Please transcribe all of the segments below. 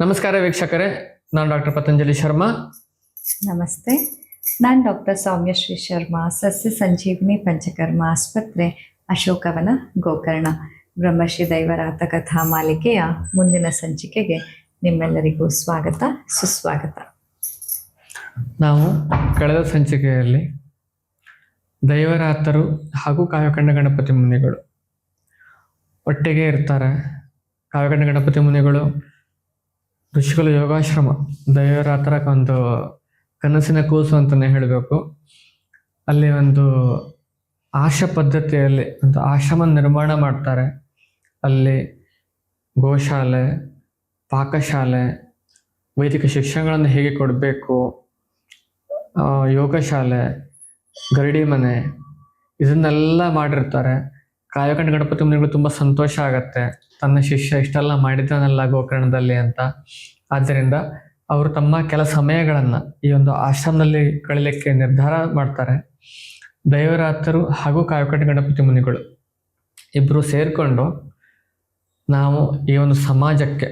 ನಮಸ್ಕಾರ ವೀಕ್ಷಕರೇ ನಾನು ಡಾಕ್ಟರ್ ಪತಂಜಲಿ ಶರ್ಮಾ. ನಮಸ್ತೆ ನಾನು ಡಾಕ್ಟರ್ ಸೌಮ್ಯಶ್ರೀ ಶರ್ಮಾ ಸಸ್ಯ ಸಂಜೀವಿನಿ ಪಂಚಕರ್ಮ ಆಸ್ಪತ್ರೆ ಅಶೋಕವನ ಗೋಕರ್ಣ. ಬ್ರಹ್ಮಶ್ರೀ ದೈವರಾತ ಕಥಾ ಮಾಲಿಕೆಯ ಮುಂದಿನ ಸಂಚಿಕೆಗೆ ನಿಮ್ಮೆಲ್ಲರಿಗೂ ಸ್ವಾಗತ ಸುಸ್ವಾಗತ. ನಾವು ಕಳೆದ ಸಂಚಿಕೆಯಲ್ಲಿ ದೈವರಾತರು ಹಾಗೂ ಕಾವ್ಯಕಂಡ ಗಣಪತಿ ಮುನಿಗಳು ಒಟ್ಟಿಗೆ ಇರ್ತಾರೆ. ಕಾವ್ಯಕಂಡ ಗಣಪತಿ ಮುನಿಗಳು ಋಷಿಗಳು ಯೋಗಾಶ್ರಮ ದೈವರಾತರ ಒಂದು ಕನಸಿನ ಕೂಸು ಅಂತಲೇ ಹೇಳಬೇಕು. ಅಲ್ಲಿ ಒಂದು ಆಶ ಪದ್ಧತಿಯಲ್ಲಿ ಒಂದು ಆಶ್ರಮ ನಿರ್ಮಾಣ ಮಾಡ್ತಾರೆ. ಅಲ್ಲಿ ಗೋಶಾಲೆ, ಪಾಕಶಾಲೆ, ವೈದಿಕ ಶಿಕ್ಷಣಗಳನ್ನು ಹೇಗೆ ಕೊಡಬೇಕು ಯೋಗಶಾಲೆ, ಗರಡಿ ಮನೆ, ಇದನ್ನೆಲ್ಲ ಮಾಡಿರ್ತಾರೆ. ಕಾಯಕಂಡ ಗಣಪತಿ ಮುನಿಗಳು ತುಂಬ ಸಂತೋಷ ಆಗತ್ತೆ. ತನ್ನ ಶಿಷ್ಯ ಇಷ್ಟೆಲ್ಲ ಮಾಡಿದ್ದಾನಲ್ಲ ಗೋಕರ್ಣದಲ್ಲಿ ಅಂತ. ಆದ್ದರಿಂದ ಅವರು ತಮ್ಮ ಕೆಲ ಸಮಯಗಳನ್ನು ಈ ಒಂದು ಆಶ್ರಮದಲ್ಲಿ ಕಳಿಲಿಕ್ಕೆ ನಿರ್ಧಾರ ಮಾಡ್ತಾರೆ. ದೈವರಾತರು ಹಾಗೂ ಕಾಯಕಂಡ ಗಣಪತಿ ಮುನಿಗಳು ಇಬ್ಬರು ಸೇರಿಕೊಂಡು ನಾವು ಈ ಒಂದು ಸಮಾಜಕ್ಕೆ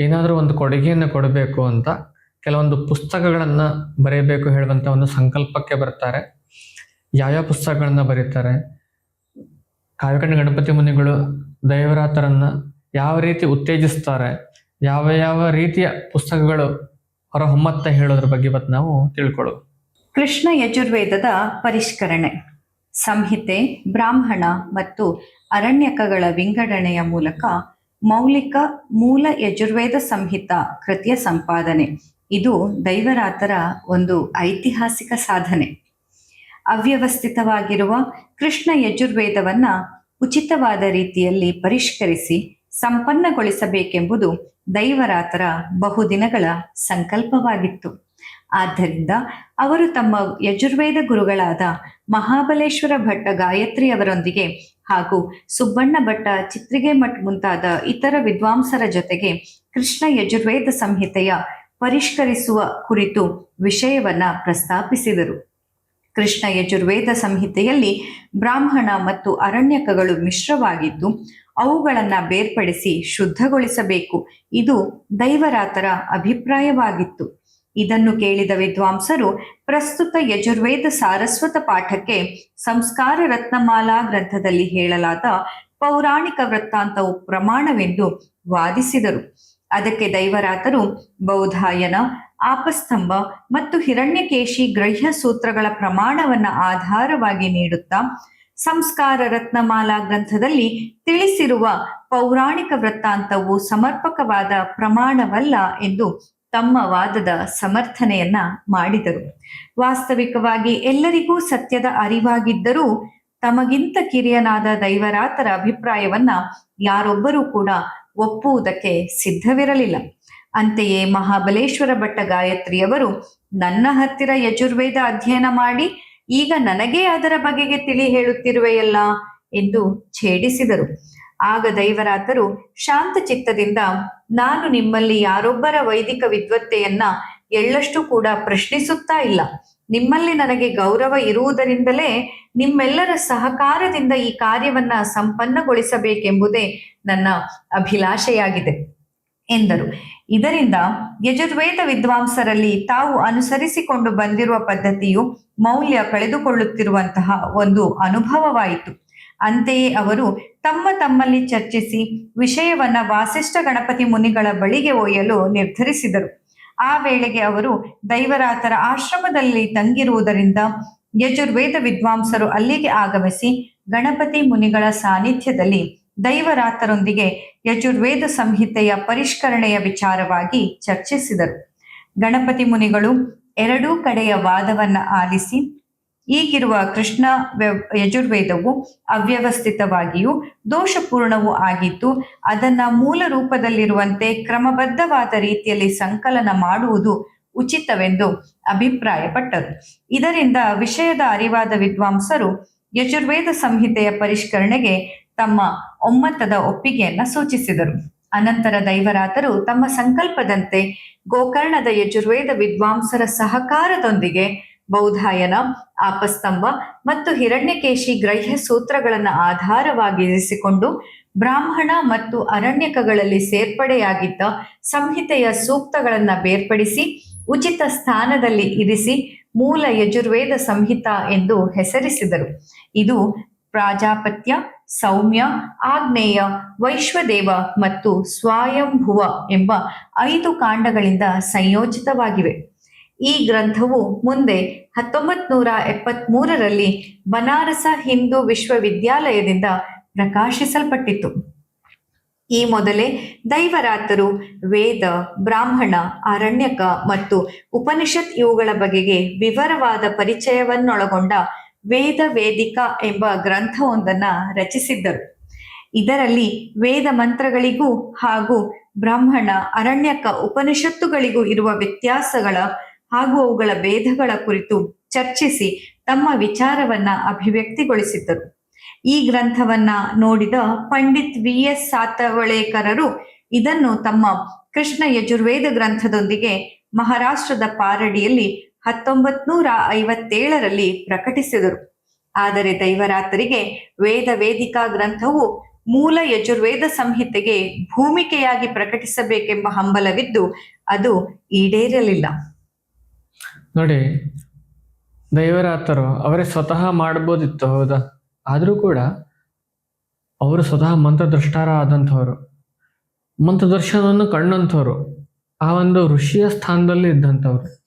ಏನಾದರೂ ಒಂದು ಕೊಡುಗೆಯನ್ನು ಕೊಡಬೇಕು ಅಂತ ಕೆಲವೊಂದು ಪುಸ್ತಕಗಳನ್ನು ಬರೆಯಬೇಕು ಹೇಳುವಂಥ ಒಂದು ಸಂಕಲ್ಪಕ್ಕೆ ಬರ್ತಾರೆ. ಯಾವ್ಯಾವ ಪುಸ್ತಕಗಳನ್ನು ಬರೀತಾರೆ? ಕಾವ್ಯಕಂಡ ಗಣಪತಿ ಮುನಿಗಳು ದೈವರಾತರನ್ನ ಯಾವ ರೀತಿ ಉತ್ತೇಜಿಸ್ತಾರೆ, ಯಾವ ಯಾವ ರೀತಿಯ ಪುಸ್ತಕಗಳು ಹೊರ ಹೊಮ್ಮತ್ತ ಹೇಳೋದ್ರ ಬಗ್ಗೆ ಇವತ್ತು ನಾವು ತಿಳ್ಕೊಳ್ಳೋದು. ಕೃಷ್ಣ ಯಜುರ್ವೇದದ ಪರಿಷ್ಕರಣೆ. ಸಂಹಿತೆ, ಬ್ರಾಹ್ಮಣ ಮತ್ತು ಅರಣ್ಯಕಗಳ ವಿಂಗಡಣೆಯ ಮೂಲಕ ಮೌಲಿಕ ಮೂಲ ಯಜುರ್ವೇದ ಸಂಹಿತ ಕೃತಿಯ ಸಂಪಾದನೆ. ಇದು ದೈವರಾತರ ಒಂದು ಐತಿಹಾಸಿಕ ಸಾಧನೆ. ಅವ್ಯವಸ್ಥಿತವಾಗಿರುವ ಕೃಷ್ಣ ಯಜುರ್ವೇದವನ್ನ ಉಚಿತವಾದ ರೀತಿಯಲ್ಲಿ ಪರಿಷ್ಕರಿಸಿ ಸಂಪನ್ನಗೊಳಿಸಬೇಕೆಂಬುದು ದೈವರಾತರ ಬಹುದಿನಗಳ ಸಂಕಲ್ಪವಾಗಿತ್ತು. ಆದ್ದರಿಂದ ಅವರು ತಮ್ಮ ಯಜುರ್ವೇದ ಗುರುಗಳಾದ ಮಹಾಬಲೇಶ್ವರ ಭಟ್ಟ ಗಾಯತ್ರಿಯವರೊಂದಿಗೆ ಹಾಗೂ ಸುಬ್ಬಣ್ಣ ಭಟ್ಟ ಚಿತ್ರಿಗೆ ಮಠ್ ಮುಂತಾದ ಇತರ ವಿದ್ವಾಂಸರ ಜೊತೆಗೆ ಕೃಷ್ಣ ಯಜುರ್ವೇದ ಸಂಹಿತೆಯ ಪರಿಷ್ಕರಿಸುವ ಕುರಿತು ವಿಷಯವನ್ನ ಪ್ರಸ್ತಾಪಿಸಿದರು. ಕೃಷ್ಣ ಯಜುರ್ವೇದ ಸಂಹಿತೆಯಲ್ಲಿ ಬ್ರಾಹ್ಮಣ ಮತ್ತು ಅರಣ್ಯಕಗಳು ಮಿಶ್ರವಾಗಿದ್ದು, ಅವುಗಳನ್ನ ಬೇರ್ಪಡಿಸಿ ಶುದ್ಧಗೊಳಿಸಬೇಕು. ಇದು ದೈವರಾತರ ಅಭಿಪ್ರಾಯವಾಗಿತ್ತು. ಇದನ್ನು ಕೇಳಿದ ವಿದ್ವಾಂಸರು, ಪ್ರಸ್ತುತ ಯಜುರ್ವೇದ ಸಾರಸ್ವತ ಪಾಠಕ್ಕೆ ಸಂಸ್ಕಾರ ರತ್ನಮಾಲಾ ಗ್ರಂಥದಲ್ಲಿ ಹೇಳಲಾದ ಪೌರಾಣಿಕ ವೃತ್ತಾಂತವು ಪ್ರಮಾಣವೆಂದು ವಾದಿಸಿದರು. ಅದಕ್ಕೆ ದೈವರಾತರು ಬೌಧಾಯನ ಆಪಸ್ತಂಭ ಮತ್ತು ಹಿರಣ್ಯಕೇಶಿ ಗ್ರಹ್ಯ ಸೂತ್ರಗಳ ಪ್ರಮಾಣವನ್ನ ಆಧಾರವಾಗಿ ನೀಡುತ್ತಾ ಸಂಸ್ಕಾರ ರತ್ನಮಾಲಾ ಗ್ರಂಥದಲ್ಲಿ ತಿಳಿಸಿರುವ ಪೌರಾಣಿಕ ವೃತ್ತಾಂತವು ಸಮರ್ಪಕವಾದ ಪ್ರಮಾಣವಲ್ಲ ಎಂದು ತಮ್ಮ ವಾದದ ಸಮರ್ಥನೆಯನ್ನ ಮಾಡಿದರು. ವಾಸ್ತವಿಕವಾಗಿ ಎಲ್ಲರಿಗೂ ಸತ್ಯದ ಅರಿವಾಗಿದ್ದರೂ ತಮಗಿಂತ ಕಿರಿಯನಾದ ದೈವರಾತರ ಅಭಿಪ್ರಾಯವನ್ನ ಯಾರೊಬ್ಬರೂ ಕೂಡ ಒಪ್ಪುವುದಕ್ಕೆ ಸಿದ್ಧವಿರಲಿಲ್ಲ. ಅಂತೆಯೇ ಮಹಾಬಲೇಶ್ವರ ಭಟ್ಟ ಗಾಯತ್ರಿಯವರು ನನ್ನ ಹತ್ತಿರ ಯಜುರ್ವೇದ ಅಧ್ಯಯನ ಮಾಡಿ, ಈಗ ನನಗೇ ಅದರ ಬಗೆಗೆ ತಿಳಿ ಹೇಳುತ್ತಿರುವೆಯಲ್ಲ ಎಂದು ಛೇಡಿಸಿದರು. ಆಗ ದೈವರಾತರು ಶಾಂತ ಚಿತ್ತದಿಂದ, ನಾನು ನಿಮ್ಮಲ್ಲಿ ಯಾರೊಬ್ಬರ ವೈದಿಕ ವಿದ್ವತ್ತೆಯನ್ನ ಎಳ್ಳಷ್ಟು ಕೂಡ ಪ್ರಶ್ನಿಸುತ್ತಾ ಇಲ್ಲ. ನಿಮ್ಮಲ್ಲಿ ನನಗೆ ಗೌರವ ಇರುವುದರಿಂದಲೇ ನಿಮ್ಮೆಲ್ಲರ ಸಹಕಾರದಿಂದ ಈ ಕಾರ್ಯವನ್ನ ಸಂಪನ್ನಗೊಳಿಸಬೇಕೆಂಬುದೇ ನನ್ನ ಅಭಿಲಾಷೆಯಾಗಿದೆ. ಎಂದರು. ಇದರಿಂದ ಯಜುರ್ವೇದ ವಿದ್ವಾಂಸರಲ್ಲಿ ತಾವು ಅನುಸರಿಸಿಕೊಂಡು ಬಂದಿರುವ ಪದ್ಧತಿಯು ಮೌಲ್ಯ ಕಳೆದುಕೊಳ್ಳುತ್ತಿರುವಂತಹ ಒಂದು ಅನುಭವವಾಯಿತು. ಅಂತೆಯೇ ಅವರು ತಮ್ಮ ತಮ್ಮಲ್ಲಿ ಚರ್ಚಿಸಿ ವಿಷಯವನ್ನ ವಾಸಿಷ್ಠ ಗಣಪತಿ ಮುನಿಗಳ ಬಳಿಗೆ ಒಯ್ಯಲು ನಿರ್ಧರಿಸಿದರು. ಆ ವೇಳೆಗೆ ಅವರು ದೈವರಾತರ ಆಶ್ರಮದಲ್ಲಿ ತಂಗಿರುವುದರಿಂದ ಯಜುರ್ವೇದ ವಿದ್ವಾಂಸರು ಅಲ್ಲಿಗೆ ಆಗಮಿಸಿ ಗಣಪತಿ ಮುನಿಗಳ ಸಾನ್ನಿಧ್ಯದಲ್ಲಿ ದೈವರಾತರೊಂದಿಗೆ ಯಜುರ್ವೇದ ಸಂಹಿತೆಯ ಪರಿಷ್ಕರಣೆಯ ವಿಚಾರವಾಗಿ ಚರ್ಚಿಸಿದರು. ಗಣಪತಿ ಮುನಿಗಳು ಎರಡೂ ಕಡೆಯ ವಾದವನ್ನ ಆಲಿಸಿ, ಈಗಿರುವ ಕೃಷ್ಣ ಯಜುರ್ವೇದವು ಅವ್ಯವಸ್ಥಿತವಾಗಿಯೂ ದೋಷಪೂರ್ಣವೂ ಆಗಿದ್ದು, ಅದನ್ನ ಮೂಲ ರೂಪದಲ್ಲಿರುವಂತೆ ಕ್ರಮಬದ್ಧವಾದ ರೀತಿಯಲ್ಲಿ ಸಂಕಲನ ಮಾಡುವುದು ಉಚಿತವೆಂದು ಅಭಿಪ್ರಾಯಪಟ್ಟರು. ಇದರಿಂದ ವಿಷಯದ ಅರಿವಾದ ವಿದ್ವಾಂಸರು ಯಜುರ್ವೇದ ಸಂಹಿತೆಯ ಪರಿಷ್ಕರಣೆಗೆ ತಮ್ಮ ಒಮ್ಮತದ ಒಪ್ಪಿಗೆಯನ್ನ ಸೂಚಿಸಿದರು. ಅನಂತರ ದೈವರಾತರು ತಮ್ಮ ಸಂಕಲ್ಪದಂತೆ ಗೋಕರ್ಣದ ಯಜುರ್ವೇದ ವಿದ್ವಾಂಸರ ಸಹಕಾರದೊಂದಿಗೆ ಬೌಧಾಯನ ಆಪಸ್ತಂಭ ಮತ್ತು ಹಿರಣ್ಯಕೇಶಿ ಗ್ರಹ್ಯ ಸೂತ್ರಗಳನ್ನು ಆಧಾರವಾಗಿರಿಸಿಕೊಂಡು ಬ್ರಾಹ್ಮಣ ಮತ್ತು ಅರಣ್ಯಕಗಳಲ್ಲಿ ಸೇರ್ಪಡೆಯಾಗಿದ್ದ ಸಂಹಿತೆಯ ಸೂಕ್ತಗಳನ್ನು ಬೇರ್ಪಡಿಸಿ ಉಚಿತ ಸ್ಥಾನದಲ್ಲಿ ಇರಿಸಿ ಮೂಲ ಯಜುರ್ವೇದ ಸಂಹಿತ ಎಂದು ಹೆಸರಿಸಿದರು. ಇದು ಪ್ರಾಜಾಪತ್ಯ ಸೌಮ್ಯ ಆಗ್ನೇಯ ವೈಶ್ವದೇವ ಮತ್ತು ಸ್ವಯಂಭುವ ಎಂಬ ಐದು ಕಾಂಡಗಳಿಂದ ಸಂಯೋಜಿತವಾಗಿವೆ. ಈ ಗ್ರಂಥವು ಮುಂದೆ ಹತ್ತೊಂಬತ್ ನೂರ ಎಪ್ಪತ್ಮೂರರಲ್ಲಿ ಬನಾರಸ ಹಿಂದೂ ವಿಶ್ವವಿದ್ಯಾಲಯದಿಂದ ಪ್ರಕಾಶಿಸಲ್ಪಟ್ಟಿತು ಈ ಮೊದಲೇ ದೈವರಾತರು ವೇದ, ಬ್ರಾಹ್ಮಣ, ಅರಣ್ಯಕ ಮತ್ತು ಉಪನಿಷತ್ ಇವುಗಳ ಬಗೆಗೆ ವಿವರವಾದ ಪರಿಚಯವನ್ನೊಳಗೊಂಡ ವೇದ ವೇದಿಕ ಎಂಬ ಗ್ರಂಥವೊಂದನ್ನ ರಚಿಸಿದ್ದರು. ಇದರಲ್ಲಿ ವೇದ ಮಂತ್ರಗಳಿಗೂ ಹಾಗೂ ಬ್ರಾಹ್ಮಣ, ಅರಣ್ಯಕ ಉಪನಿಷತ್ತುಗಳಿಗೂ ಇರುವ ವ್ಯತ್ಯಾಸಗಳ ಹಾಗೂ ಅವುಗಳ ಭೇದಗಳ ಕುರಿತು ಚರ್ಚಿಸಿ ತಮ್ಮ ವಿಚಾರವನ್ನ ಅಭಿವ್ಯಕ್ತಿಗೊಳಿಸಿದ್ದರು. ಈ ಗ್ರಂಥವನ್ನ ನೋಡಿದ ಪಂಡಿತ್ ವಿ. ಎಸ್. ಸಾತವಳೇಕರರು ಇದನ್ನು ತಮ್ಮ ಕೃಷ್ಣ ಯಜುರ್ವೇದ ಗ್ರಂಥದೊಂದಿಗೆ ಮಹಾರಾಷ್ಟ್ರದ ಪಾರಡಿಯಲ್ಲಿ ಹತ್ತೊಂಬತ್ ನೂರ ಐವತ್ತೇಳರಲ್ಲಿ ಪ್ರಕಟಿಸಿದರು. ಆದರೆ ದೈವರಾತರಿಗೆ ವೇದ ವೇದಿಕಾ ಗ್ರಂಥವು ಮೂಲ ಯಜುರ್ವೇದ ಸಂಹಿತೆಗೆ ಭೂಮಿಕೆಯಾಗಿ ಪ್ರಕಟಿಸಬೇಕೆಂಬ ಹಂಬಲವಿದ್ದು ಅದು ಈಡೇರಲಿಲ್ಲ. ನೋಡಿ, ದೈವರಾತರು ಅವರೇ ಸ್ವತಃ ಮಾಡ್ಬೋದಿತ್ತು, ಹೌದಾ? ಆದರೂ ಕೂಡ ಅವರು ಸ್ವತಃ ಮಂತ್ರದೃಷ್ಟಾರ ಆದಂಥವ್ರು ಮಂತ್ರದರ್ಶನವನ್ನು ಕಂಡಂಥವ್ರು. ಆ ಒಂದು ಋಷಿಯ ಸ್ಥಾನದಲ್ಲಿ ಇದ್ದಂಥವ್ರು.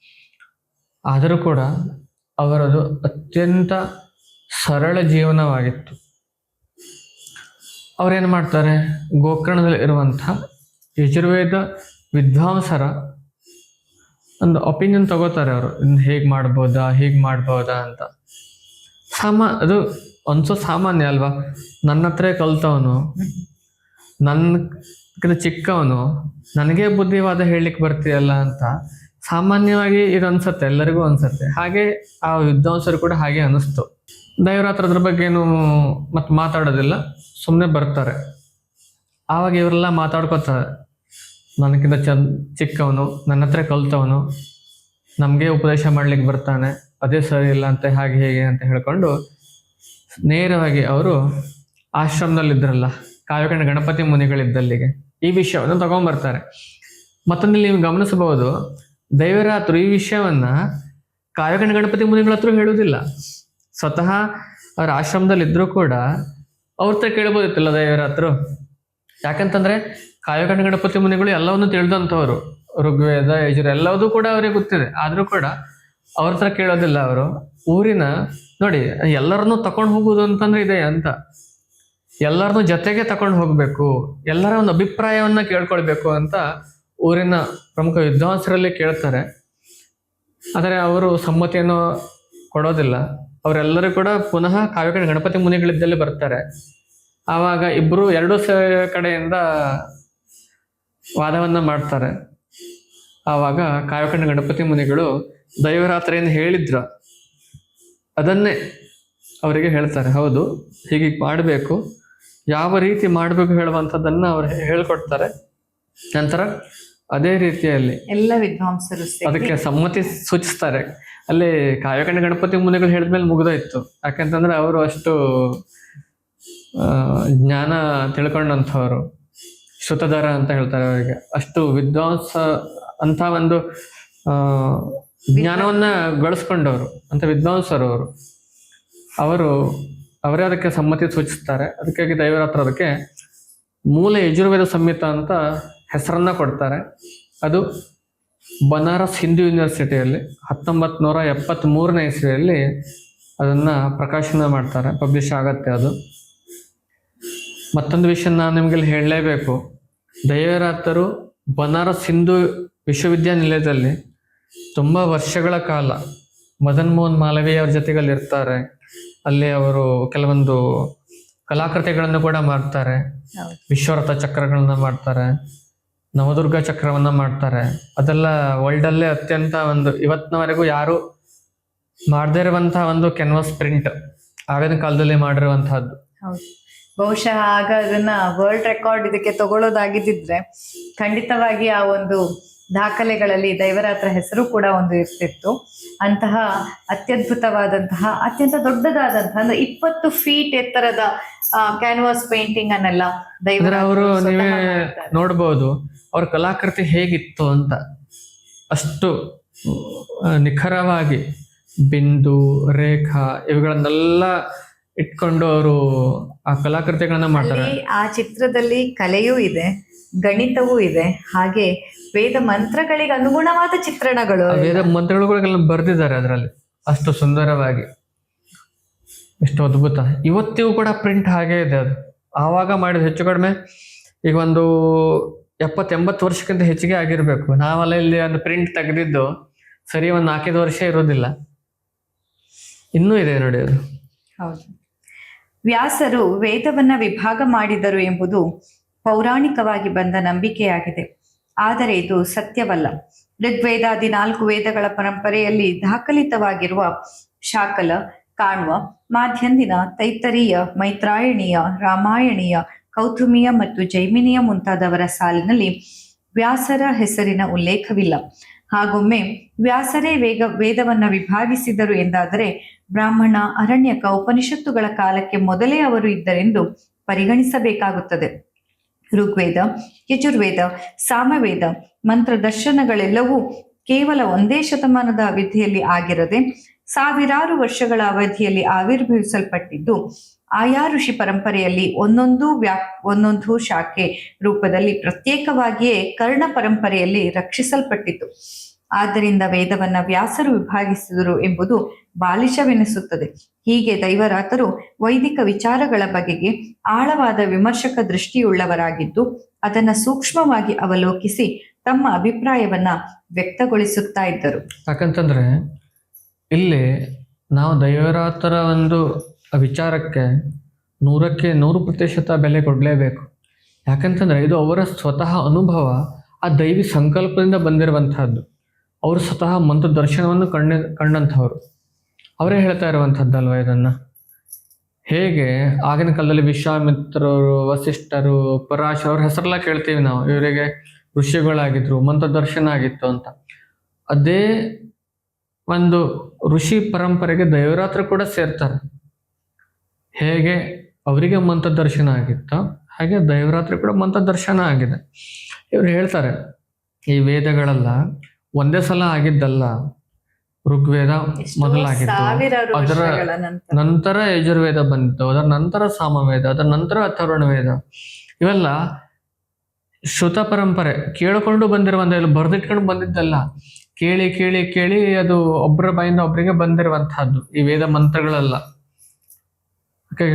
ಆದರೂ ಕೂಡ ಅವರದು ಅತ್ಯಂತ ಸರಳ ಜೀವನವಾಗಿತ್ತು. ಅವರೇನು ಮಾಡ್ತಾರೆ? ಗೋಕರ್ಣದಲ್ಲಿ ಇರುವಂಥ ಯಜುರ್ವೇದ ವಿದ್ವಾಂಸರ ಒಂದು ಒಪಿನಿಯನ್ ತಗೋತಾರೆ ಅವರು. ಹೇಗೆ ಮಾಡ್ಬೋದಾ, ಹೀಗೆ ಮಾಡ್ಬೋದಾ ಅಂತ. ಸಾಮಾ, ಅದು ಅನ್ಸೋ ಸಾಮಾನ್ಯ ಅಲ್ವಾ? ನನ್ನ ಹತ್ರ ಕಲ್ತವನು, ನನ್ನ ಚಿಕ್ಕವನು, ನನಗೆ ಬುದ್ಧಿವಾದ ಹೇಳಲಿಕ್ಕೆ ಬರ್ತೀಯಲ್ಲ ಅಂತ ಸಾಮಾನ್ಯವಾಗಿ ಇದು ಅನ್ಸುತ್ತೆ, ಎಲ್ಲರಿಗೂ ಅನ್ಸತ್ತೆ. ಹಾಗೆ ಆ ವಿದ್ವಾಂಸರು ಕೂಡ ಹಾಗೆ ಅನಿಸ್ತು. ದೈವರಾತ್ರ ಅದ್ರ ಬಗ್ಗೆ ಏನು ಮತ್ತೆ ಮಾತಾಡೋದಿಲ್ಲ ಸುಮ್ಮನೆ ಬರ್ತಾರೆ. ಆವಾಗ ಇವರೆಲ್ಲ ಮಾತಾಡ್ಕೋತಾರೆ. ನನಗಿಂತ ಚಂದ, ಚಿಕ್ಕವನು, ನನ್ನ ಹತ್ರ ಕಲ್ತವನು, ನಮಗೆ ಉಪದೇಶ ಮಾಡ್ಲಿಕ್ಕೆ ಬರ್ತಾನೆ, ಅದೇ ಸರಿ ಇಲ್ಲ ಅಂತ, ಹಾಗೆ ಹೇಗೆ ಅಂತ ಹೇಳ್ಕೊಂಡು ನೇರವಾಗಿ ಅವರು ಆಶ್ರಮದಲ್ಲಿದ್ದರಲ್ಲ ಕಾವ್ಯಕಂಡ ಗಣಪತಿ ಮುನಿಗಳಿದ್ದಲ್ಲಿಗೆ ಈ ವಿಷಯವನ್ನು ತಗೊಂಡ್ಬರ್ತಾರೆ ಮತ್ತೊಂದು ನೀವು ಗಮನಿಸಬಹುದು ದೈವರಾತ್ರು ಈ ವಿಷಯವನ್ನ ಕಾವ್ಯಕಂಡ ಗಣಪತಿ ಮುನಿಗಳ ಹತ್ರ ಹೇಳುವುದಿಲ್ಲ. ಸ್ವತಃ ಅವ್ರ ಆಶ್ರಮದಲ್ಲಿ ಇದ್ರೂ ಕೂಡ ಅವ್ರ ಹತ್ರ ಕೇಳ್ಬೋದಿತ್ತಲ್ಲ ದೈವರಾತ್ರು ಯಾಕಂತಂದ್ರೆ ಕಾವ್ಯಕಂಡ ಗಣಪತಿ ಮುನಿಗಳು ಎಲ್ಲವನ್ನು ತಿಳಿದಂಥವ್ರು. ಋಗ್ವೇದ ಯಜುರ ಎಲ್ಲವೂ ಕೂಡ ಅವರಿಗೆ ಗೊತ್ತಿದೆ. ಆದರೂ ಕೂಡ ಅವ್ರ ಹತ್ರ ಕೇಳೋದಿಲ್ಲ ಅವರು. ಊರಿನ ನೋಡಿ, ಎಲ್ಲರನ್ನೂ ತಕೊಂಡು ಹೋಗುವುದು ಅಂತಂದ್ರೆ ಇದೆ ಅಂತ. ಎಲ್ಲರನ್ನೂ ಜೊತೆಗೆ ತಕೊಂಡು ಹೋಗಬೇಕು. ಎಲ್ಲರ ಒಂದು ಅಭಿಪ್ರಾಯವನ್ನ ಕೇಳ್ಕೊಳ್ಬೇಕು ಅಂತ ಊರಿನ ಪ್ರಮುಖ ವಿದ್ವಾಂಸರಲ್ಲಿ ಕೇಳ್ತಾರೆ. ಆದರೆ ಅವರು ಸಮ್ಮತಿಯನ್ನು ಕೊಡೋದಿಲ್ಲ. ಅವರೆಲ್ಲರೂ ಕೂಡ ಪುನಃ ಕಾವ್ಯಕಡೆ ಗಣಪತಿ ಮುನಿಗಳಿದ್ದಲ್ಲಿ ಬರ್ತಾರೆ. ಆವಾಗ ಇಬ್ಬರು ಎರಡು ಕಡೆಯಿಂದ ವಾದವನ್ನು ಮಾಡ್ತಾರೆ. ಆವಾಗ ಕಾವ್ಯಕಂಡ ಗಣಪತಿ ಮುನಿಗಳು ದೈವರಾತ್ರಿಯನ್ನು ಏನು ಹೇಳಿದ್ರ. ಅದನ್ನೇ ಅವರಿಗೆ ಹೇಳ್ತಾರೆ. ಹೌದು, ಹೀಗೆ ಮಾಡಬೇಕು. ಯಾವ ರೀತಿ ಮಾಡಬೇಕು ಹೇಳುವಂಥದ್ದನ್ನು ಅವರು ಹೇಳ್ಕೊಡ್ತಾರೆ. ನಂತರ ಅದೇ ರೀತಿಯಲ್ಲಿ ಎಲ್ಲ ವಿದ್ವಾಂಸರು ಅದಕ್ಕೆ ಸಮ್ಮತಿ ಸೂಚಿಸ್ತಾರೆ. ಅಲ್ಲಿ ಕಾವ್ಯಕಂಡ ಗಣಪತಿ ಮುನಿಗಳು ಹೇಳಿದ್ಮೇಲೆ ಮುಗ್ದೋಯ್ತು. ಯಾಕಂತಂದ್ರೆ ಅವರು ಅಷ್ಟು ಜ್ಞಾನ ತಿಳ್ಕೊಂಡಂಥವ್ರು. ಶ್ರುತಧರ ಅಂತ ಹೇಳ್ತಾರೆ ಅವರಿಗೆ. ಅಷ್ಟು ವಿದ್ವಾಂಸ ಅಂತ ಒಂದು ಜ್ಞಾನವನ್ನ ಗಳಿಸ್ಕೊಂಡವರು ಅಂತ ವಿದ್ವಾಂಸರು ಅವರು. ಅವರು ಅವರೇ ಅದಕ್ಕೆ ಸಮ್ಮತಿ ಸೂಚಿಸ್ತಾರೆ. ಅದಕ್ಕಾಗಿ ದೈವರಾತ್ರ ಅದಕ್ಕೆ ಮೂಲ ಯಜುರ್ವೇದ ಸಂಹಿತ ಅಂತ ಹೆಸರನ್ನ ಕೊಡ್ತಾರೆ. ಅದು ಬನಾರಸ್ ಹಿಂದೂ ಯೂನಿವರ್ಸಿಟಿಯಲ್ಲಿ ಹತ್ತೊಂಬತ್ತು ನೂರ ಎಪ್ಪತ್ತ್ ಮೂರನೇ ಇಸ್ವಿಯಲ್ಲಿ ಅದನ್ನು ಪ್ರಕಾಶನ ಮಾಡ್ತಾರೆ ಪಬ್ಲಿಷ್ ಆಗತ್ತೆ ಅದು. ಮತ್ತೊಂದು ವಿಷಯ ನಾನು ನಿಮಗೆ ಹೇಳಲೇಬೇಕು. ದೈವರಾತರು ಬನಾರಸ್ ಹಿಂದೂ ವಿಶ್ವವಿದ್ಯಾನಿಲಯದಲ್ಲಿ ತುಂಬ ವರ್ಷಗಳ ಕಾಲ ಮದನ್ ಮೋಹನ್ ಮಾಲವೀಯ ಅವ್ರ ಜೊತೆಗಲ್ಲಿ ಇರ್ತಾರೆ. ಅಲ್ಲಿ ಅವರು ಕೆಲವೊಂದು ಕಲಾಕೃತಿಗಳನ್ನು ಕೂಡ ಮಾಡ್ತಾರೆ. ವಿಶ್ವರಥ ಚಕ್ರಗಳನ್ನ ಮಾಡ್ತಾರೆ. ನವದುರ್ಗ ಚಕ್ರವನ್ನ ಮಾಡ್ತಾರೆ. ಅದೆಲ್ಲ ವರ್ಲ್ಡ್ ಅಲ್ಲೇ ಅತ್ಯಂತ ಒಂದು, ಇವತ್ತಿನವರೆಗೂ ಯಾರು ಮಾಡದೇ ಇರುವಂತಹ ಒಂದು ಕೆನ್ವಾಸ್ ಪ್ರಿಂಟ್ ಆಗಿನ ಕಾಲದಲ್ಲಿ ಮಾಡಿರುವಂತಹದ್ದು ಹೌದು. ಬಹುಶಃ ಆಗ ಅದನ್ನ ವರ್ಲ್ಡ್ ರೆಕಾರ್ಡ್ ಇದಕ್ಕೆ ತಗೊಳ್ಳೋದಾಗಿದ್ದಿದ್ರೆ ಖಂಡಿತವಾಗಿ ಆ ಒಂದು ದಾಖಲೆಗಳಲ್ಲಿ ದೈವರಾತ್ರ ಹೆಸರು ಕೂಡ ಒಂದು ಇರ್ತಿತ್ತು. ಅಂತಹ ಅತ್ಯದ್ಭುತವಾದಂತಹ ಅತ್ಯಂತ ದೊಡ್ಡದಾದಂತಹ ಅಂದ್ರೆ ಇಪ್ಪತ್ತು ಫೀಟ್ ಎತ್ತರದ ಕ್ಯಾನ್ವಾಸ್ ಪೇಂಟಿಂಗ್ ಅನ್ನೆಲ್ಲ ಅವರು ನೀವೇ ನೋಡಬಹುದು ನೋಡ್ಬೋದು ಅವ್ರ ಕಲಾಕೃತಿ ಹೇಗಿತ್ತು ಅಂತ. ಅಷ್ಟು ನಿಖರವಾಗಿ ಬಿಂದು ರೇಖಾ ಇವುಗಳನ್ನೆಲ್ಲ ಇಟ್ಕೊಂಡು ಅವರು ಆ ಕಲಾಕೃತಿಗಳನ್ನ ಮಾಡ್ತಾರೆ. ಆ ಚಿತ್ರದಲ್ಲಿ ಕಲೆಯೂ ಇದೆ. ಗಣಿತವೂ ಇದೆ. ಹಾಗೆ ವೇದ ಮಂತ್ರಗಳಿಗೆ ಅನುಗುಣವಾದ ಚಿತ್ರಣಗಳು ವೇದ ಮಂತ್ರಗಳೆಲ್ಲ ಬರೆದಿದ್ದಾರೆ ಅದರಲ್ಲಿ. ಅಷ್ಟು ಸುಂದರವಾಗಿ. ಎಷ್ಟು ಅದ್ಭುತ. ಇವತ್ತಿಗೂ ಕೂಡ ಪ್ರಿಂಟ್ ಹಾಗೇ ಇದೆ ಅದು. ಆವಾಗ ಮಾಡಿದ ಹೆಚ್ಚು ಕಡಿಮೆ ಈಗ ಒಂದು ಎಪ್ಪತ್ತು ಎಂಬತ್ತು ವರ್ಷಕ್ಕಿಂತ ಹೆಚ್ಚಿಗೆ ಆಗಿರಬೇಕು. ನಾವೆಲ್ಲ ಇಲ್ಲಿ ಒಂದು ಪ್ರಿಂಟ್ ತೆಗೆದಿದ್ದು ಸರಿ ಒಂದು ನಾಲ್ಕೈದು ವರ್ಷ ಇರೋದಿಲ್ಲ. ಇನ್ನೂ ಇದೆ ನೋಡಿ ಅದು. ಹೌದು. ವ್ಯಾಸರು ವೇದವನ್ನ ವಿಭಾಗ ಮಾಡಿದರು ಎಂಬುದು ಪೌರಾಣಿಕವಾಗಿ ಬಂದ ನಂಬಿಕೆಯಾಗಿದೆ. ಆದರೆ ಇದು ಸತ್ಯವಲ್ಲ. ಋಗ್ವೇದಾದಿ ನಾಲ್ಕು ವೇದಗಳ ಪರಂಪರೆಯಲ್ಲಿ ದಾಖಲಿತವಾಗಿರುವ ಶಾಕಲ, ಕಾಣ್ವ, ಮಾಧ್ಯಂದಿನ ತೈತರಿಯ ಮೈತ್ರಾಯಣೀಯ, ರಾಮಾಯಣೀಯ, ಕೌತುಮಿಯ ಮತ್ತು ಜೈಮಿನಿಯ ಮುಂತಾದವರ ಸಾಲಿನಲ್ಲಿ ವ್ಯಾಸರ ಹೆಸರಿನ ಉಲ್ಲೇಖವಿಲ್ಲ. ಹಾಗೊಮ್ಮೆ ವ್ಯಾಸರೇ ವೇಗ, ವೇದವನ್ನು ವಿಭಾಗಿಸಿದರು ಎಂದಾದರೆ ಬ್ರಾಹ್ಮಣ, ಅರಣ್ಯಕ, ಉಪನಿಷತ್ತುಗಳ ಕಾಲಕ್ಕೆ ಮೊದಲೇ ಅವರು ಇದ್ದರೆಂದು ಪರಿಗಣಿಸಬೇಕಾಗುತ್ತದೆ. ಋಗ್ವೇದ, ಯಜುರ್ವೇದ, ಸಾಮವೇದ ಮಂತ್ರ ದರ್ಶನಗಳೆಲ್ಲವೂ ಕೇವಲ ಒಂದೇ ಶತಮಾನದ ಅವಧಿಯಲ್ಲಿ ಆಗಿರದೆ ಸಾವಿರಾರು ವರ್ಷಗಳ ಅವಧಿಯಲ್ಲಿ ಆವಿರ್ಭವಿಸಲ್ಪಟ್ಟಿದ್ದು, ಆಯಾ ಋಷಿ ಪರಂಪರೆಯಲ್ಲಿ ಒಂದೊಂದು ವ್ಯಾ ಒಂದೊಂದು ಶಾಖೆ ರೂಪದಲ್ಲಿ ಪ್ರತ್ಯೇಕವಾಗಿಯೇ ಕರ್ಣ ಪರಂಪರೆಯಲ್ಲಿ ರಕ್ಷಿಸಲ್ಪಟ್ಟಿತು ಆದ್ದರಿಂದ ವೇದವನ್ನ ವ್ಯಾಸರು ವಿಭಾಗಿಸಿದರು ಎಂಬುದು ಬಾಲಿಶವೆನಿಸುತ್ತದೆ. ಹೀಗೆ ದೈವರಾತರು ವೈದಿಕ ವಿಚಾರಗಳ ಬಗೆಗೆ ಆಳವಾದ ವಿಮರ್ಶಕ ದೃಷ್ಟಿಯುಳ್ಳವರಾಗಿದ್ದು, ಅದನ್ನ ಸೂಕ್ಷ್ಮವಾಗಿ ಅವಲೋಕಿಸಿ ತಮ್ಮ ಅಭಿಪ್ರಾಯವನ್ನ ವ್ಯಕ್ತಗೊಳಿಸುತ್ತಾ ಇದ್ದರು. ಯಾಕಂತಂದ್ರೆ, ಇಲ್ಲಿ ನಾವು ದೈವರಾತರ ಒಂದು ವಿಚಾರಕ್ಕೆ ನೂರಕ್ಕೆ ನೂರು ಪ್ರತಿಶತ ಬೆಲೆ ಕೊಡಲೇಬೇಕು. ಯಾಕಂತಂದ್ರೆ ಇದು ಅವರ ಸ್ವತಃ ಅನುಭವ, ಆ ದೈವಿ ಸಂಕಲ್ಪದಿಂದ ಬಂದಿರುವಂತಹದ್ದು ಅವರು ಸ್ವತಃ ಮಂತ್ರ ದರ್ಶನವನ್ನು ಕಂಡ, ಕಂಡಂಥವ್ರು. ಅವರೇ ಹೇಳ್ತಾ ಇರುವಂಥದ್ದಲ್ವ ಇದನ್ನು? ಹೇಗೆ? ಆಗಿನ ಕಾಲದಲ್ಲಿ ವಿಶ್ವಾಮಿತ್ರರು, ವಸಿಷ್ಠರು ಪರಾಶ್ ಅವ್ರ ಹೆಸರೆಲ್ಲ ಕೇಳ್ತೀವಿ ನಾವು. ಇವರಿಗೆ ಋಷಿಗಳಾಗಿದ್ರು, ಮಂತ್ರ ದರ್ಶನ ಆಗಿತ್ತು ಅಂತ. ಅದೇ ಒಂದು ಋಷಿ ಪರಂಪರೆಗೆ ದೈವರಾತ್ರಿ ಕೂಡ ಸೇರ್ತಾರೆ. ಹೇಗೆ? ಅವರಿಗೆ ಮಂತ್ರ ದರ್ಶನ ಆಗಿತ್ತು. ಹಾಗೆ ದೈವರಾತ್ರಿ ಕೂಡ ಮಂತ್ರ ದರ್ಶನ ಆಗಿದೆ. ಇವ್ರು ಹೇಳ್ತಾರೆ, ಈ ವೇದಗಳೆಲ್ಲ ಒಂದೇ ಸಲ ಆಗಿದ್ದಲ್ಲ ಋಗ್ವೇದ ಮೊದಲಾಗಿತ್ತು. ಅದರ ನಂತರ. ಯಜುರ್ವೇದ ಬಂತು ಅದರ ನಂತರ ಸಾಮವೇದ ಅದರ ನಂತರ ಅಥರ್ವಣ ವೇದ ಇವೆಲ್ಲ ಶ್ರುತ ಪರಂಪರೆ. ಕೇಳಿಕೊಂಡು ಬಂದಿರುವಂತ ಇಲ್ಲಿ ಬರೆದಿಟ್ಕೊಂಡು ಬಂದಿದ್ದಲ್ಲ. ಕೇಳಿ ಕೇಳಿ ಕೇಳಿ ಅದು ಒಬ್ಬರ ಬಾಯಿಂದ ಒಬ್ಬರಿಗೆ ಬಂದಿರುವಂತಹದ್ದು ಈ ವೇದ ಮಂತ್ರಗಳೆಲ್ಲ.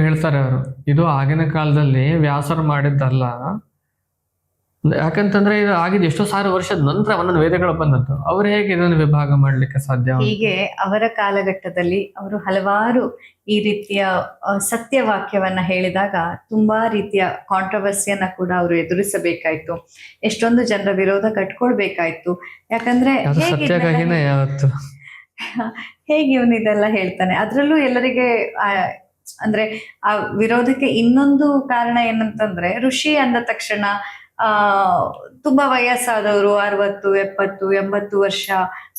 ಹೇಳ್ತಾರೆ ಅವರು ಇದು ಆಗಿನ ಕಾಲದಲ್ಲಿ ವ್ಯಾಸರು ಮಾಡಿದ್ದಲ್ಲ. ಯಾಕಂತಂದ್ರೆ ಇದು ಆಗಿದ್ದು ಎಷ್ಟೋ ಸಾವಿರ ವರ್ಷದ ನಂತರ ಒಂದೊಂದು ವೇದಗಳು ಬಂದಂತ. ಅವ್ರು ಹೇಗೆ ಇದನ್ನು ವಿಭಾಗ ಮಾಡ್ಲಿಕ್ಕೆ ಸಾಧ್ಯ ಹೀಗೆ ಅವರ ಕಾಲಘಟ್ಟದಲ್ಲಿ ಅವರು ಹಲವಾರು ಈ ರೀತಿಯ ಸತ್ಯ ಸತ್ಯವಾಕ್ಯವನ್ನ ಹೇಳಿದಾಗ ತುಂಬಾ ರೀತಿಯ ಕಾಂಟ್ರವರ್ಸಿಯನ್ನ ಕೂಡ ಅವರು ಎದುರಿಸಬೇಕಾಯ್ತು. ಎಷ್ಟೊಂದು ಜನರ ವಿರೋಧ ಕಟ್ಕೊಳ್ಬೇಕಾಯ್ತು. ಯಾಕಂದ್ರೆ ಯಾವತ್ತು? ಹೇಗೆ ಇವನು ಇದೆಲ್ಲ ಹೇಳ್ತಾನೆ? ಅದ್ರಲ್ಲೂ ಎಲ್ಲರಿಗೆ ಅಂದ್ರೆ ಆ ವಿರೋಧಕ್ಕೆ ಇನ್ನೊಂದು ಕಾರಣ ಏನಂತಂದ್ರೆ ಋಷಿ ಅಂದ ತಕ್ಷಣ ಆ, ತುಂಬಾ ವಯಸ್ಸಾದವರು, ಅರವತ್ತು, ಎಪ್ಪತ್ತು, ಎಂಬತ್ತು ವರ್ಷ,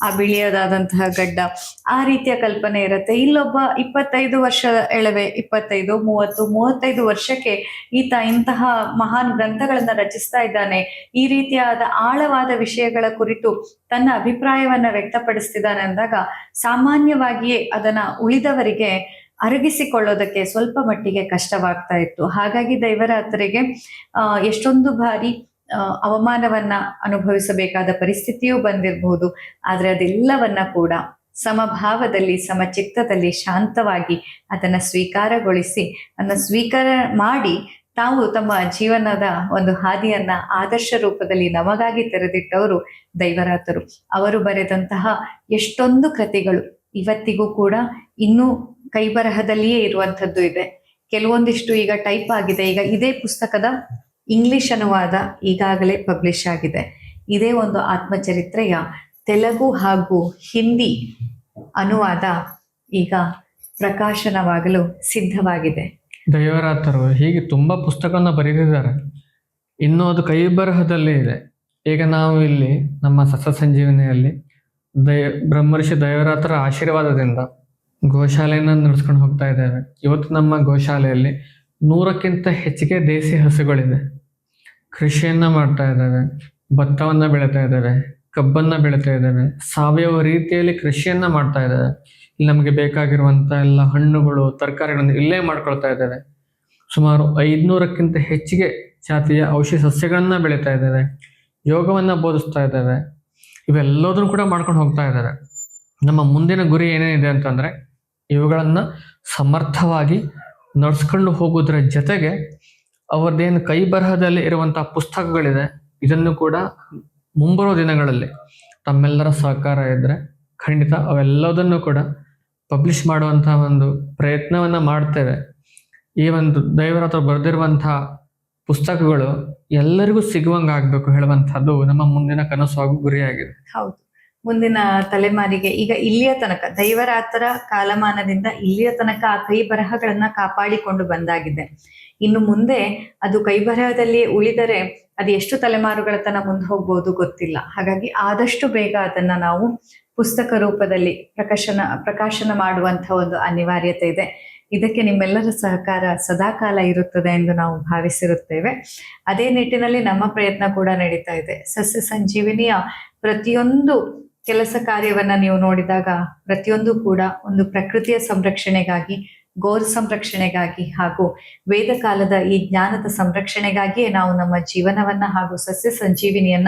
ಆ ಬಿಳಿಯದಾದಂತಹ ಗಡ್ಡ, ಆ ರೀತಿಯ ಕಲ್ಪನೆ ಇರುತ್ತೆ. ಇಲ್ಲೊಬ್ಬ ಇಪ್ಪತ್ತೈದು ವರ್ಷ ಎಳವೆ, ಇಪ್ಪತ್ತೈದು, ಮೂವತ್ತು, ಮೂವತ್ತೈದು ವರ್ಷಕ್ಕೆ ಈತ ಇಂತಹ ಮಹಾನ್ ಗ್ರಂಥಗಳನ್ನ ರಚಿಸ್ತಾ ಇದ್ದಾನೆ. ಈ ರೀತಿಯಾದ ಆಳವಾದ ವಿಷಯಗಳ ಕುರಿತು ತನ್ನ ಅಭಿಪ್ರಾಯವನ್ನ ವ್ಯಕ್ತಪಡಿಸ್ತಿದ್ದಾನೆ ಅಂದಾಗ ಸಾಮಾನ್ಯವಾಗಿಯೇ ಅದನ್ನ ಉಳಿದವರಿಗೆ ಅರಗಿಸಿಕೊಳ್ಳೋದಕ್ಕೆ ಸ್ವಲ್ಪ ಮಟ್ಟಿಗೆ ಕಷ್ಟವಾಗ್ತಾ ಇತ್ತು. ಹಾಗಾಗಿ ದೈವರಾತ್ರಿಗೆ ಎಷ್ಟೊಂದು ಬಾರಿ ಅವಮಾನವನ್ನ ಅನುಭವಿಸಬೇಕಾದ ಪರಿಸ್ಥಿತಿಯೂ ಬಂದಿರಬಹುದು ಆದ್ರೆ ಅದೆಲ್ಲವನ್ನ ಕೂಡ ಸಮಭಾವದಲ್ಲಿ, ಸಮಚಿತ್ತದಲ್ಲಿ ಶಾಂತವಾಗಿ ಅದನ್ನ ಸ್ವೀಕಾರಗೊಳಿಸಿ, ಅದನ್ನ ಸ್ವೀಕಾರ ಮಾಡಿ ತಾವು ತಮ್ಮ ಜೀವನದ ಒಂದು ಹಾದಿಯನ್ನ ಆದರ್ಶ ರೂಪದಲ್ಲಿ ನಮಗಾಗಿ ತೆರೆದಿಟ್ಟವರು ದೈವರಾತರು. ಅವರು ಬರೆದಂತಹ ಎಷ್ಟೊಂದು ಕೃತಿಗಳು ಇವತ್ತಿಗೂ ಕೂಡ ಇನ್ನೂ ಕೈಬರಹದಲ್ಲಿಯೇ ಇರುವಂಥದ್ದು ಇದೆ. ಕೆಲವೊಂದಿಷ್ಟು ಈಗ ಟೈಪ್ ಆಗಿದೆ. ಈಗ ಇದೇ ಪುಸ್ತಕದ ಇಂಗ್ಲಿಷ್ ಅನುವಾದ ಈಗಾಗಲೇ ಪಬ್ಲಿಷ್ ಆಗಿದೆ. ಇದೇ ಒಂದು ಆತ್ಮಚರಿತ್ರೆಯ ತೆಲುಗು ಹಾಗೂ ಹಿಂದಿ ಅನುವಾದ ಈಗ ಪ್ರಕಾಶನವಾಗಲು ಸಿದ್ಧವಾಗಿದೆ. ದೈವರಾತರು ಹೀಗೆ ತುಂಬಾ ಪುಸ್ತಕವನ್ನು ಬರೆದಿದ್ದಾರೆ. ಇನ್ನೂ ಅದು ಕೈ ಬರಹದಲ್ಲಿ ಇದೆ. ಈಗ ನಾವು ಇಲ್ಲಿ ನಮ್ಮ ಸಸ್ಯ ಸಂಜೀವನಿಯಲ್ಲಿ ದಯ ಬ್ರಹ್ಮರ್ಷಿ ದೈವರಾತರ ಆಶೀರ್ವಾದದಿಂದ ಗೋಶಾಲೆಯನ್ನು ನಡೆಸ್ಕೊಂಡು ಹೋಗ್ತಾ ಇದ್ದೇವೆ ಇವತ್ತು ನಮ್ಮ ಗೋಶಾಲೆಯಲ್ಲಿ ನೂರಕ್ಕಿಂತ ಹೆಚ್ಚಿಗೆ ದೇಸಿ ಹಸುಗಳಿದೆ ಕೃಷಿಯನ್ನು ಮಾಡ್ತಾ ಇದ್ದೇವೆ ಭತ್ತವನ್ನು ಬೆಳೀತಾ ಇದ್ದೇವೆ ಕಬ್ಬನ್ನ ಬೆಳೀತಾ ಇದ್ದೇವೆ ಸಾವಯವ ರೀತಿಯಲ್ಲಿ ಕೃಷಿಯನ್ನು ಮಾಡ್ತಾ ಇದ್ದೇವೆ ಇಲ್ಲಿ ನಮಗೆ ಬೇಕಾಗಿರುವಂತ ಎಲ್ಲ ಹಣ್ಣುಗಳು, ತರಕಾರಿಗಳನ್ನು ಇಲ್ಲೇ ಮಾಡ್ಕೊಳ್ತಾ ಇದ್ದೇವೆ ಸುಮಾರು ಐದುನೂರಕ್ಕಿಂತ ಹೆಚ್ಚಿಗೆ ಜಾತಿಯ ಔಷಧಿ ಸಸ್ಯಗಳನ್ನು ಬೆಳೀತಾ ಇದ್ದೇವೆ ಯೋಗವನ್ನು ಬೋಧಿಸ್ತಾ ಇದ್ದೇವೆ ಇವೆಲ್ಲದನ್ನು ಕೂಡ ಮಾಡ್ಕೊಂಡು ಹೋಗ್ತಾ ಇದ್ದಾರೆ. ನಮ್ಮ ಮುಂದಿನ ಗುರಿ ಏನೇನಿದೆ ಅಂತಂದ್ರೆ ಇವುಗಳನ್ನ ಸಮರ್ಥವಾಗಿ ನಡ್ಸ್ಕೊಂಡು ಹೋಗೋದ್ರ ಜೊತೆಗೆ ಅವರದ್ದೇನು ಕೈ ಬರಹದಲ್ಲಿ ಇರುವಂಥ ಪುಸ್ತಕಗಳಿದೆ, ಇದನ್ನು ಕೂಡ ಮುಂಬರುವ ದಿನಗಳಲ್ಲಿ ತಮ್ಮೆಲ್ಲರ ಸಹಕಾರ ಇದ್ದರೆ ಖಂಡಿತ ಅವೆಲ್ಲದನ್ನು ಕೂಡ ಪಬ್ಲಿಷ್ ಮಾಡುವಂತಹ ಒಂದು ಪ್ರಯತ್ನವನ್ನ ಮಾಡ್ತೇವೆ. ಈ ಒಂದು ದೈವರ ಹತ್ರ ಬರೆದಿರುವಂತಹ ಪುಸ್ತಕಗಳು ಎಲ್ಲರಿಗೂ ಸಿಗುವಂಗೆ ಆಗಬೇಕು ಹೇಳುವಂತಹದ್ದು ನಮ್ಮ ಮುಂದಿನ ಕನಸು ಹಾಗೂ ಗುರಿಯಾಗಿದೆ. ಹೌದು. ಮುಂದಿನ ತಲೆಮಾರಿಗೆ, ಈಗ ಇಲ್ಲಿಯ ತನಕ, ದೈವರಾತರ ಕಾಲಮಾನದಿಂದ ಇಲ್ಲಿಯ ತನಕ ಆ ಕೈ ಬರಹಗಳನ್ನ ಕಾಪಾಡಿಕೊಂಡು ಬಂದಾಗಿದೆ. ಇನ್ನು ಮುಂದೆ ಅದು ಕೈ ಬರಹದಲ್ಲಿ ಉಳಿದರೆ ಅದು ಎಷ್ಟು ತಲೆಮಾರುಗಳ ತನಕ ಮುಂದೆ ಹೋಗ್ಬೋದು ಗೊತ್ತಿಲ್ಲ. ಹಾಗಾಗಿ ಆದಷ್ಟು ಬೇಗ ಅದನ್ನ ನಾವು ಪುಸ್ತಕ ರೂಪದಲ್ಲಿ ಪ್ರಕಾಶನ ಪ್ರಕಾಶನ ಮಾಡುವಂತಹ ಒಂದು ಅನಿವಾರ್ಯತೆ ಇದೆ. ಇದಕ್ಕೆ ನಿಮ್ಮೆಲ್ಲರ ಸಹಕಾರ ಸದಾಕಾಲ ಇರುತ್ತದೆ ಎಂದು ನಾವು ಭಾವಿಸಿರುತ್ತೇವೆ. ಅದೇ ನಿಟ್ಟಿನಲ್ಲಿ ನಮ್ಮ ಪ್ರಯತ್ನ ಕೂಡ ನಡೀತಾ ಇದೆ. ಸಸ್ಯ ಸಂಜೀವಿನಿಯ ಪ್ರತಿಯೊಂದು ಕೆಲಸ ಕಾರ್ಯವನ್ನ ನೀವು ನೋಡಿದಾಗ ಪ್ರತಿಯೊಂದು ಕೂಡ ಒಂದು ಪ್ರಕೃತಿಯ ಸಂರಕ್ಷಣೆಗಾಗಿ, ಗೋರ್ ಸಂರಕ್ಷಣೆಗಾಗಿ ಹಾಗೂ ವೇದ ಕಾಲದ ಈ ಜ್ಞಾನದ ಸಂರಕ್ಷಣೆಗಾಗಿಯೇ ನಾವು ನಮ್ಮ ಜೀವನವನ್ನ ಹಾಗೂ ಸಸ್ಯ ಸಂಜೀವಿನಿಯನ್ನ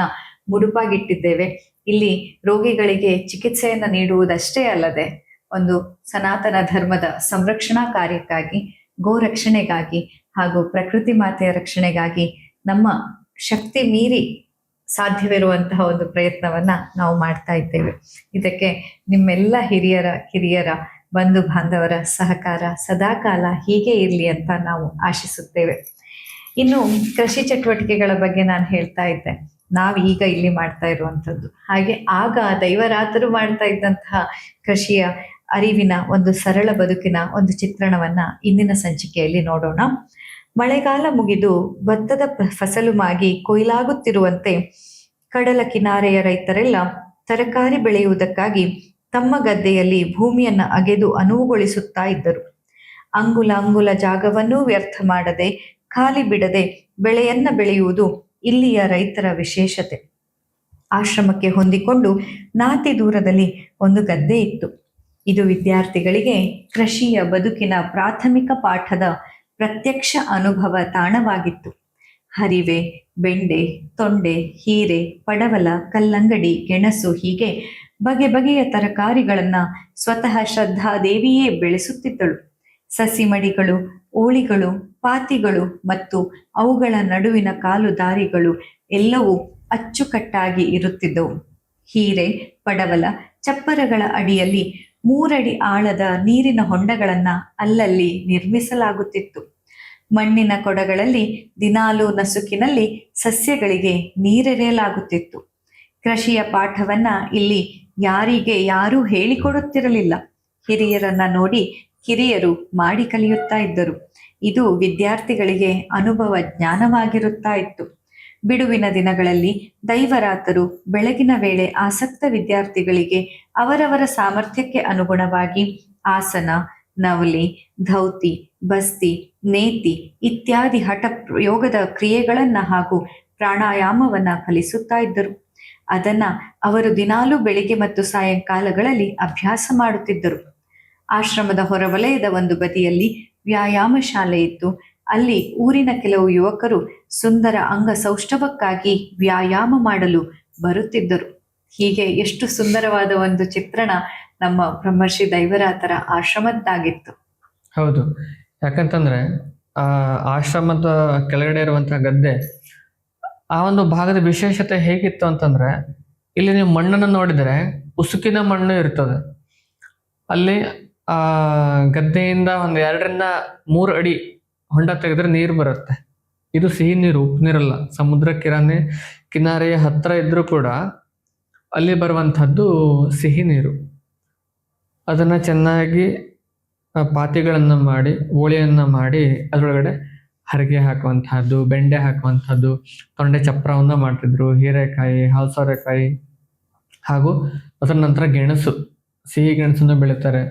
ಮುಡುಪಾಗಿಟ್ಟಿದ್ದೇವೆ. ಇಲ್ಲಿ ರೋಗಿಗಳಿಗೆ ಚಿಕಿತ್ಸೆಯನ್ನ ನೀಡುವುದಷ್ಟೇ ಅಲ್ಲದೆ ಒಂದು ಸನಾತನ ಧರ್ಮದ ಸಂರಕ್ಷಣಾ ಕಾರ್ಯಕ್ಕಾಗಿ ಗೋ ರಕ್ಷಣೆಗಾಗಿ ಹಾಗೂ ಪ್ರಕೃತಿ ಮಾತೆಯ ರಕ್ಷಣೆಗಾಗಿ ನಮ್ಮ ಶಕ್ತಿ ಮೀರಿ ಸಾಧ್ಯವಿರುವಂತಹ ಒಂದು ಪ್ರಯತ್ನವನ್ನ ನಾವು ಮಾಡ್ತಾ ಇದ್ದೇವೆ. ಇದಕ್ಕೆ ನಿಮ್ಮೆಲ್ಲ ಹಿರಿಯರ, ಕಿರಿಯರ, ಬಂಧು ಬಾಂಧವರ ಸಹಕಾರ ಸದಾಕಾಲ ಹೀಗೆ ಇರಲಿ ಅಂತ ನಾವು ಆಶಿಸುತ್ತೇವೆ. ಇನ್ನು ಕೃಷಿ ಚಟುವಟಿಕೆಗಳ ಬಗ್ಗೆ ನಾನು ಹೇಳ್ತಾ ಇದ್ದೆ. ನಾವು ಈಗ ಇಲ್ಲಿ ಮಾಡ್ತಾ ಇರುವಂಥದ್ದು. ಹಾಗೆ ಆಗ ದೈವರಾತರು ಮಾಡ್ತಾ ಇದ್ದಂತಹ ಕೃಷಿಯ ಅರಿವಿನ ಒಂದು ಸರಳ ಬದುಕಿನ ಒಂದು ಚಿತ್ರಣವನ್ನ ಇಂದಿನ ಸಂಚಿಕೆಯಲ್ಲಿ ನೋಡೋಣ. ಮಳೆಗಾಲ ಮುಗಿದು ಭತ್ತದ ಫಸಲು ಮಾಗಿ ಕೊಯ್ಲಾಗುತ್ತಿರುವಂತೆ ಕಡಲ ಕಿನಾರೆಯ ರೈತರೆಲ್ಲ ತರಕಾರಿ ಬೆಳೆಯುವುದಕ್ಕಾಗಿ ತಮ್ಮ ಗದ್ದೆಯಲ್ಲಿ ಭೂಮಿಯನ್ನು ಅಗೆದು ಅನುವುಗೊಳಿಸುತ್ತಾ ಇದ್ದರು. ಅಂಗುಲ ಅಂಗುಲ ಜಾಗವನ್ನೂ ವ್ಯರ್ಥ ಮಾಡದೆ, ಖಾಲಿ ಬಿಡದೆ ಬೆಳೆಯನ್ನ ಬೆಳೆಯುವುದು ಇಲ್ಲಿಯ ರೈತರ ವಿಶೇಷತೆ. ಆಶ್ರಮಕ್ಕೆ ಹೊಂದಿಕೊಂಡು ನಾತಿ ದೂರದಲ್ಲಿ ಒಂದು ಗದ್ದೆ ಇತ್ತು. ಇದು ವಿದ್ಯಾರ್ಥಿಗಳಿಗೆ ಕೃಷಿಯ ಬದುಕಿನ ಪ್ರಾಥಮಿಕ ಪಾಠದ ಪ್ರತ್ಯಕ್ಷ ಅನುಭವ ತಾಣವಾಗಿತ್ತು. ಹರಿವೆ, ಬೆಂಡೆ, ತೊಂಡೆ, ಹೀರೆ, ಪಡವಲ, ಕಲ್ಲಂಗಡಿ, ಗೆಣಸು ಹೀಗೆ ಬಗೆ ಬಗೆಯ ತರಕಾರಿಗಳನ್ನ ಸ್ವತಃ ಶ್ರದ್ಧಾದೇವಿಯೇ ಬೆಳೆಸುತ್ತಿದ್ದಳು. ಸಸಿಮಡಿಗಳು, ಓಳಿಗಳು, ಪಾತಿಗಳು ಮತ್ತು ಅವುಗಳ ನಡುವಿನ ಕಾಲು ದಾರಿಗಳು ಎಲ್ಲವೂ ಅಚ್ಚುಕಟ್ಟಾಗಿ ಇರುತ್ತಿದ್ದವು. ಹೀರೆ, ಪಡವಲ, ಚಪ್ಪರಗಳ ಅಡಿಯಲ್ಲಿ ಮೂರಡಿ ಆಳದ ನೀರಿನ ಹೊಂಡಗಳನ್ನ ಅಲ್ಲಲ್ಲಿ ನಿರ್ಮಿಸಲಾಗುತ್ತಿತ್ತು. ಮಣ್ಣಿನ ಕೊಡಗಳಲ್ಲಿ ದಿನಾಲು ನಸುಕಿನಲ್ಲಿ ಸಸ್ಯಗಳಿಗೆ ನೀರೆರೆಯಲಾಗುತ್ತಿತ್ತು. ಕೃಷಿಯ ಪಾಠವನ್ನ ಇಲ್ಲಿ ಯಾರಿಗೆ ಯಾರೂ ಹೇಳಿಕೊಡುತ್ತಿರಲಿಲ್ಲ. ಹಿರಿಯರನ್ನ ನೋಡಿ ಕಿರಿಯರು ಮಾಡಿ ಕಲಿಯುತ್ತಾ ಇದ್ದರು. ಇದು ವಿದ್ಯಾರ್ಥಿಗಳಿಗೆ ಅನುಭವ ಜ್ಞಾನವಾಗಿರುತ್ತಾ ಇತ್ತು. ಬಿಡುವಿನ ದಿನಗಳಲ್ಲಿ ದೈವರಾತರು ಬೆಳಗಿನ ವೇಳೆ ಆಸಕ್ತ ವಿದ್ಯಾರ್ಥಿಗಳಿಗೆ ಅವರವರ ಸಾಮರ್ಥ್ಯಕ್ಕೆ ಅನುಗುಣವಾಗಿ ಆಸನ, ನವಲಿ, ಧೌತಿ, ಬಸ್ತಿ, ನೇತಿ ಇತ್ಯಾದಿ ಹಠ ಯೋಗದ ಕ್ರಿಯೆಗಳನ್ನ ಹಾಗೂ ಪ್ರಾಣಾಯಾಮವನ್ನ ಕಲಿಸುತ್ತಾ ಇದ್ದರು. ಅದನ್ನ ಅವರು ದಿನಾಲೂ ಬೆಳಿಗ್ಗೆ ಮತ್ತು ಸಾಯಂಕಾಲಗಳಲ್ಲಿ ಅಭ್ಯಾಸ ಮಾಡುತ್ತಿದ್ದರು. ಆಶ್ರಮದ ಹೊರವಲಯದ ಒಂದು ಬದಿಯಲ್ಲಿ ವ್ಯಾಯಾಮ ಶಾಲೆ ಇತ್ತು. ಅಲ್ಲಿ ಊರಿನ ಕೆಲವು ಯುವಕರು ಸುಂದರ ಅಂಗ ಸೌಷ್ಠವಕ್ಕಾಗಿ ವ್ಯಾಯಾಮ ಮಾಡಲು ಬರುತ್ತಿದ್ದರು. ಹೀಗೆ ಎಷ್ಟು ಸುಂದರವಾದ ಒಂದು ಚಿತ್ರಣ ನಮ್ಮ ಬ್ರಹ್ಮರ್ಷಿ ದೈವರಾತರ ಆಶ್ರಮದ್ದಾಗಿತ್ತು. ಹೌದು. ಯಾಕಂತಂದ್ರೆ, ಆ ಆಶ್ರಮದ ಕೆಳಗಡೆ ಇರುವಂತಹ ಗದ್ದೆ, ಆ ಒಂದು ಭಾಗದ ವಿಶೇಷತೆ ಹೇಗಿತ್ತು ಅಂತಂದ್ರೆ, ಇಲ್ಲಿ ನೀವು ಮಣ್ಣನ್ನು ನೋಡಿದರೆ ಉಸುಕಿನ ಮಣ್ಣು ಇರ್ತದೆ. ಅಲ್ಲಿ ಆ ಗದ್ದೆಯಿಂದ ಒಂದು ಎರಡರಿಂದ ಮೂರು ಅಡಿ ಹೊಂಡ ತೆಗೆದ್ರೆ ನೀರು ಬರುತ್ತೆ. ಇದು ಸಿಹಿ ನೀರು, ಉಪ್ಪು ನೀರಲ್ಲ. ಸಮುದ್ರ ಕಿರಾನೆ ಕಿನಾರೆಯ ಹತ್ತಿರ ಇದ್ರೂ ಕೂಡ ಅಲ್ಲಿ ಬರುವಂಥದ್ದು ಸಿಹಿ ನೀರು. ಅದನ್ನು ಚೆನ್ನಾಗಿ ಪಾತಿಗಳನ್ನು ಮಾಡಿ, ಹೋಳಿಯನ್ನು ಮಾಡಿ ಅದರೊಳಗಡೆ ಹರಿಗೆ ಹಾಕುವಂಥದ್ದು, ಬೆಂಡೆ ಹಾಕುವಂಥದ್ದು, ತೊಂಡೆ ಚಪ್ಪರವನ್ನು ಮಾಡ್ತಿದ್ರು, ಹೀರೆಕಾಯಿ, ಹಾಲ್ಸೋರೆಕಾಯಿ ಹಾಗೂ ಅದರ ನಂತರ ಗೆಣಸು. ಸಿಹಿ ಗೆಣಸನ್ನು ಬೆಳೀತಾರೆ,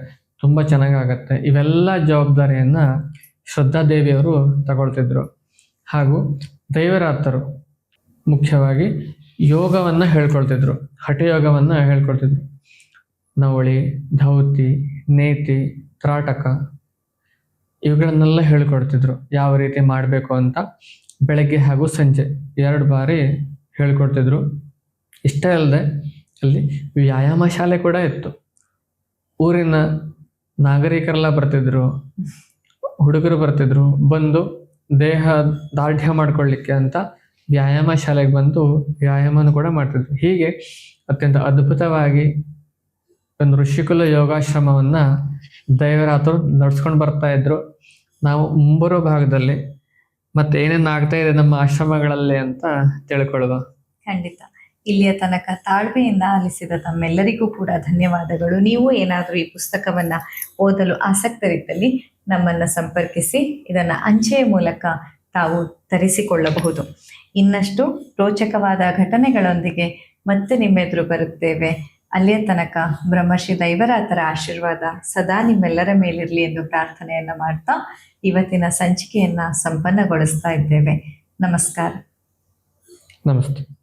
ತುಂಬ ಚೆನ್ನಾಗಾಗತ್ತೆ. ಇವೆಲ್ಲ ಜವಾಬ್ದಾರಿಯನ್ನ ಶ್ರದ್ಧಾದೇವಿಯವರು ತಗೊಳ್ತಿದ್ರು. ಹಾಗೂ ದೈವರಾತರು ಮುಖ್ಯವಾಗಿ ಯೋಗವನ್ನ ಹೇಳ್ಕೊಳ್ತಿದ್ರು ಹಠಯೋಗವನ್ನು ಹೇಳ್ಕೊಳ್ತಿದ್ರು. ನವಳಿ, ಧೌತಿ, ನೇತಿ, ತ್ರಾಟಕ, ಇವುಗಳನ್ನೆಲ್ಲ ಹೇಳ್ಕೊಡ್ತಿದ್ರು. ಯಾವ ರೀತಿ ಮಾಡಬೇಕು ಅಂತ ಬೆಳಗ್ಗೆ ಹಾಗೂ ಸಂಜೆ ಎರಡು ಬಾರಿ ಹೇಳ್ಕೊಡ್ತಿದ್ರು. ಇಷ್ಟೇ ಅಲ್ಲದೆ ಅಲ್ಲಿ ವ್ಯಾಯಾಮ ಶಾಲೆ ಕೂಡ ಇತ್ತು. ಊರಿನ ನಾಗರಿಕರೆಲ್ಲ ಬರ್ತಿದ್ರು, ಹುಡುಗರು ಬರ್ತಿದ್ರು, ಬಂದು ದೇಹ ದಾರ್ಢ್ಯ ಮಾಡ್ಕೊಳ್ಳಿಕ್ಕೆ ಅಂತ ವ್ಯಾಯಾಮ ಶಾಲೆಗೆ ಬಂದು ವ್ಯಾಯಾಮನ ಕೂಡ ಮಾಡ್ತಿದ್ರು. ಹೀಗೆ ಅತ್ಯಂತ ಅದ್ಭುತವಾಗಿ ಒಂದು ಋಷಿಕುಲ ಯೋಗಾಶ್ರಮವನ್ನ ದೈವರಾತರು ನಡ್ಸ್ಕೊಂಡು ಬರ್ತಾ ಇದ್ರು. ನಾವು ಮುಂಬರೋ ಭಾಗದಲ್ಲಿ ಮತ್ತೆ ಏನೇನು ಆಗ್ತಾ ಇದೆ ನಮ್ಮ ಆಶ್ರಮಗಳಲ್ಲಿ ಅಂತ ತಿಳ್ಕೊಳ್ಳುವ. ಖಂಡಿತ. ಇಲ್ಲಿಯ ತನಕ ತಾಳ್ಮೆಯಿಂದ ಆಲಿಸಿದ ತಮ್ಮೆಲ್ಲರಿಗೂ ಕೂಡ ಧನ್ಯವಾದಗಳು. ನೀವು ಏನಾದರೂ ಈ ಪುಸ್ತಕವನ್ನ ಓದಲು ಆಸಕ್ತರಿದ್ದಲ್ಲಿ ನಮ್ಮನ್ನ ಸಂಪರ್ಕಿಸಿ, ಇದನ್ನ ಅಂಚೆಯ ಮೂಲಕ ತಾವು ತರಿಸಿಕೊಳ್ಳಬಹುದು. ಇನ್ನಷ್ಟು ರೋಚಕವಾದ ಘಟನೆಗಳೊಂದಿಗೆ ಮತ್ತೆ ನಿಮ್ಮೆದುರು ಬರುತ್ತೇವೆ. ಅಲ್ಲಿಯ ತನಕ ಬ್ರಹ್ಮಶ್ರೀ ದೈವರಾತರ ಆಶೀರ್ವಾದ ಸದಾ ನಿಮ್ಮೆಲ್ಲರ ಮೇಲಿರಲಿ ಎಂದು ಪ್ರಾರ್ಥನೆಯನ್ನ ಮಾಡ್ತಾ ಇವತ್ತಿನ ಸಂಚಿಕೆಯನ್ನ ಸಂಪನ್ನಗೊಳಿಸ್ತಾ ಇದ್ದೇವೆ. ನಮಸ್ಕಾರ. ನಮಸ್ತೆ.